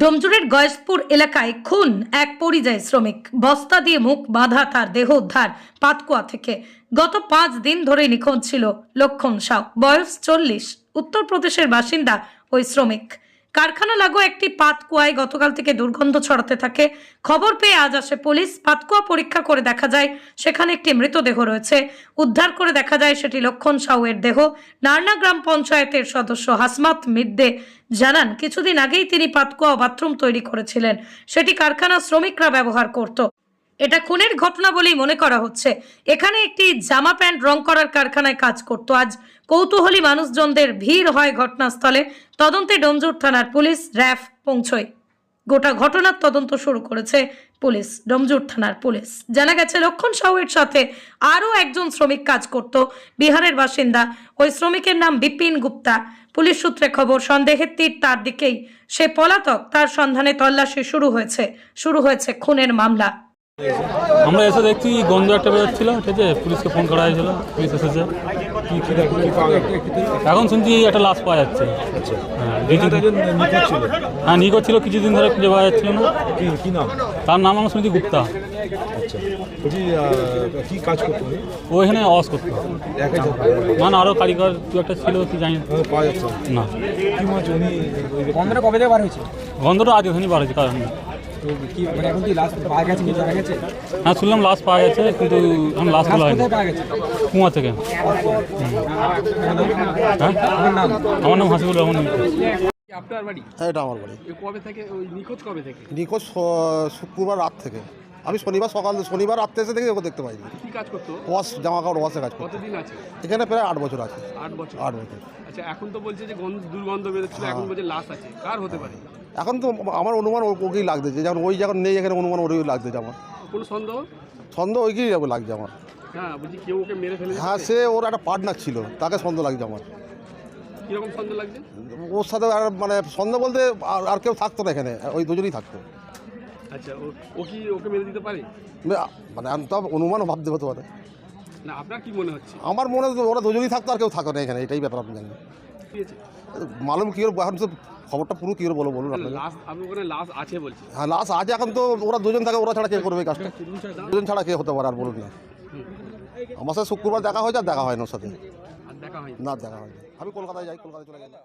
ডোমজুরের গয়েশপুর এলাকায় খুন এক পরিযায়ী শ্রমিক। বস্তা দিয়ে মুখ বাঁধা তার দেহ উদ্ধার পাতকুয়া থেকে। গত পাঁচ দিন ধরে নিখোঁজ ছিল লক্ষণ সাউ। বয়স চল্লিশ। উত্তরপ্রদেশের বাসিন্দা ওই শ্রমিক। কারখানা লাগো একটি পাতকুয়ায় গতকাল থেকে দুর্গন্ধ ছড়াতে থাকে। খবর পেয়ে আজ আসে পুলিশ। পাতকুয়া পরীক্ষা করে দেখা যায়, সেখানে একটি মৃতদেহ রয়েছে। উদ্ধার করে দেখা যায়, সেটি লক্ষণ সাউয়ের দেহ। নারনা গ্রাম পঞ্চায়েতের সদস্য হাসমাত মিদ্দে জানান, কিছুদিন আগেই তিনি পাতকুয়া বাথরুম তৈরি করেছিলেন। সেটি কারখানা শ্রমিকরা ব্যবহার করত। এটা খুনের ঘটনা বলেই মনে করা হচ্ছে। এখানে একটি জামা প্যান্ট রং করার কারখানায় কাজ করত। আজ কৌতূহলী মানুষজনদের ভিড় হয় ঘটনাস্থলে। তদন্তে ডোমজুর থানার পুলিশ র্যাফ পৌঁছয়। গোটা ঘটনার তদন্ত শুরু করেছে পুলিশ, ডোমজুর থানার পুলিশ। জানা গেছে, লক্ষণ সাহুয়ের সাথে আরও একজন শ্রমিক কাজ করত। বিহারের বাসিন্দা, ওই শ্রমিকের নাম বিপিন গুপ্তা। পুলিশ সূত্রে খবর, সন্দেহের তীর তার দিকেই। সে পলাতক, তার সন্ধানে তল্লাশি শুরু হয়েছে। শুরু হয়েছে খুনের মামলা। আমরা এসে দেখছি গন্ধ একটা বেরোচ্ছিল ঠিক আছে? পুলিশকে ফোন করা হয়েছিল পুলিশ এসেছে। কি কি দেখো কি পাওয়া গেল এখন শুনছি একটা লাশ পাওয়া যাচ্ছে। আচ্ছা হ্যাঁ নিখোঁজ ছিল। হ্যাঁ নিখোঁজ ছিল কিছুদিন ধরে খুঁজে পাওয়া যাচ্ছিল না। কি কি নাম? তার নাম আমরা শুনছি গুপ্তা। আচ্ছা। কি কাজ করতো ও এখানে আওয়াজ করতো। একাই থাকতো। না না আরও কারিগর দু একটা ছিল কি জানি। না। পাওয়া যাচ্ছে। না। না কি মনে হচ্ছে উনি গন্ধটা কবে থেকে বার হয়েছে? গন্ধটা আজ এখানেই বার হয়েছে কারণ তো কি মানে এখন কি লাস্ট পাওয়া গেছে কি জানা গেছে? হ্যাঁ শুনলাম লাশ পাওয়া গেছে কিন্তু এখন লাশ লাস্ট খোলা হয়নি। পাওয়া গেছে? কুয়া থেকে। হ্যাঁ? আমার নাম? হাসিবুর রহমান। আপনার বাড়ি? হ্যাঁ এটা আমার বাড়ি। কবে থেকে ওই নিখোঁজ কবে থেকে? নিখোঁজ শুক্রবার রাত থেকে। আমি শনিবার সকাল শনিবার রাত্রে এসে দেখি ওকে দেখতে পাইনি। কি কাজ করতো? ওয়াশ জামা কাপড় ওয়াশে কাজ করতে। কতদিন আছে? এখানে প্রায় আট বছর আছে। আট বছর। আট বছর। আচ্ছা এখন তো বলছে যে দুর্গন্ধ বেরোচ্ছিল এখন বলছে লাশ আছে। কার হতে পারে? এখন তো আমার অনুমান ওকেই লাগতেছে যেমন ওই যখন নেই এখানে অনুমান ওই লাগতেছে আমার। কোনো সন্দেহ? সন্দেহ ওইকেই লাগছে আমার। হ্যাঁ বলছি কেউ ওকে মেরে ফেলে হ্যাঁ সে ওর একটা পার্টনার ছিল তাকে সন্দেহ লাগছে আমার। কীরকম সন্দেহ লাগছে? ওর সাথে আর মানে সন্দেহ বলতে আর কেউ থাকতো না এখানে ওই দুজনেই থাকতো। আচ্ছা ও ও কি ওকে মেরে দিতে পারে? মানে আমি তো অনুমানও ভাবতে হতে পারে। না আপনার কি মনে হচ্ছে? আমার মনে হয় ওরা দুজনেই থাকতো আর কেউ থাকতো না এখানে এটাই ব্যাপার আপনি জানেন। দিয়েছে মালুম কী করে এখন তো খবরটা পুরো কী করে বলো বলুন আছে বলছে। হ্যাঁ লাশ আছে এখন তো ওরা দুজন থাকে ওরা ছাড়া কে করবে কাজটা? দুজন ছাড়া কে হতে পারে আর বলুন না। আমার সাথে শুক্রবার দেখা হয়েছে আর দেখা হয় না ওর সাথে। না দেখা হয় আমি কলকাতায় যাই কলকাতায় চলে গেলাম।